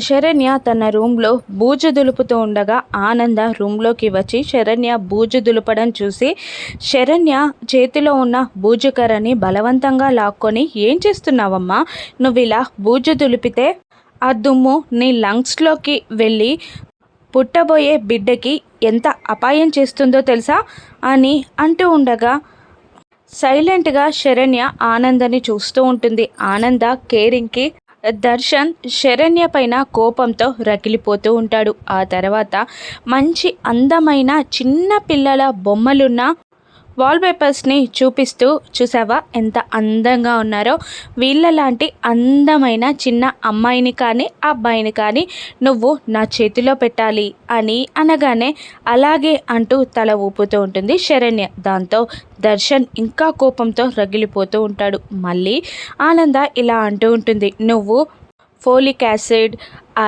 శరణ్య తన రూమ్లో బూజు దులుపుతూ ఉండగా ఆనంద రూమ్లోకి వచ్చి శరణ్య బూజు దులపడం చూసి శరణ్య చేతిలో ఉన్న బూజుకరని బలవంతంగా లాక్కొని ఏం చేస్తున్నావమ్మా? నువ్వు ఇలా బూజు దులిపితే ఆ దుమ్ము నీ లంగ్స్లోకి వెళ్ళి పుట్టబోయే బిడ్డకి ఎంత అపాయం చేస్తుందో తెలుసా? అని అంటూ ఉండగా సైలెంట్గా శరణ్య ఆనందని చూస్తూ ఉంటుంది. ఆనంద కేరింగ్కి దర్శన్ శరణ్య పైన కోపంతో రగిలిపోతూ ఉంటాడు. ఆ తర్వాత మంచి అందమైన చిన్న పిల్లల బొమ్మలున్న వాల్పేపర్స్ని చూపిస్తూ చూసావా ఎంత అందంగా ఉన్నారో? వీళ్ళలాంటి అందమైన చిన్న అమ్మాయిని కానీ అబ్బాయిని కానీ నువ్వు నా చేతిలో పెట్టాలి అని అనగానే అలాగే అంటూ తల ఊపుతూ ఉంటుంది శరణ్య. దాంతో దర్శన్ ఇంకా కోపంతో రగిలిపోతూ ఉంటాడు. మళ్ళీ ఆనంద ఇలా అంటూ ఉంటుంది. నువ్వు ఫోలిక్ యాసిడ్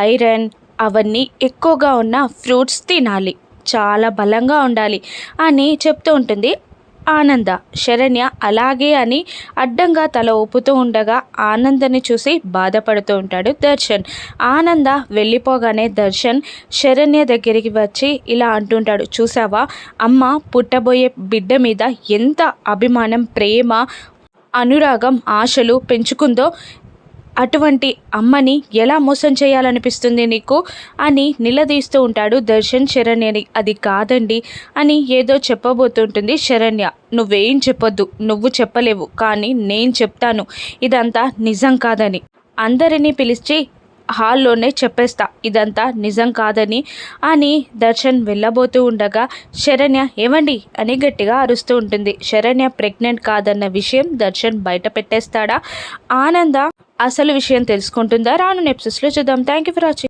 ఐరన్ అవన్నీ ఎక్కువగా ఉన్న ఫ్రూట్స్ తినాలి. చాలా బలంగా ఉండాలి అని చెప్తూ ఉంటుంది. ఆనంద శరణ్య అలాగే అని అడ్డంగా తల ఊపుతూ ఉండగా ఆనందని చూసి బాధపడుతూ ఉంటాడు దర్శన్. ఆనంద వెళ్ళిపోగానే దర్శన్ శరణ్య దగ్గరికి వచ్చి ఇలా అంటుంటాడు చూసావా అమ్మ పుట్టబోయే బిడ్డ మీద ఎంత అభిమానం ప్రేమ అనురాగం ఆశలు పెంచుకుందో అటువంటి అమ్మని ఎలా మోసం చేయాలనిపిస్తుంది నీకు? అని నిలదీస్తూ ఉంటాడు దర్శన్ శరణ్యని. అది కాదండి అని ఏదో చెప్పబోతుంటుంది శరణ్య. నువ్వేం చెప్పొద్దు నువ్వు చెప్పలేవు కానీ నేను చెప్తాను. ఇదంతా నిజం కాదని. అందరినీ పిలిచి హాల్లోనే చెప్పేస్తా ఇదంతా నిజం కాదని అని దర్శన్ వెళ్ళబోతూ ఉండగా శరణ్య ఏమండి అని గట్టిగా అరుస్తూ ఉంటుంది. శరణ్య ప్రెగ్నెంట్ కాదన్న విషయం దర్శన్ బయట పెట్టేస్తాడా? ఆనంద అసలు విషయం తెలుసుకుంటుందా? రాను నెప్సెస్లో చూద్దాం. Thank you for watching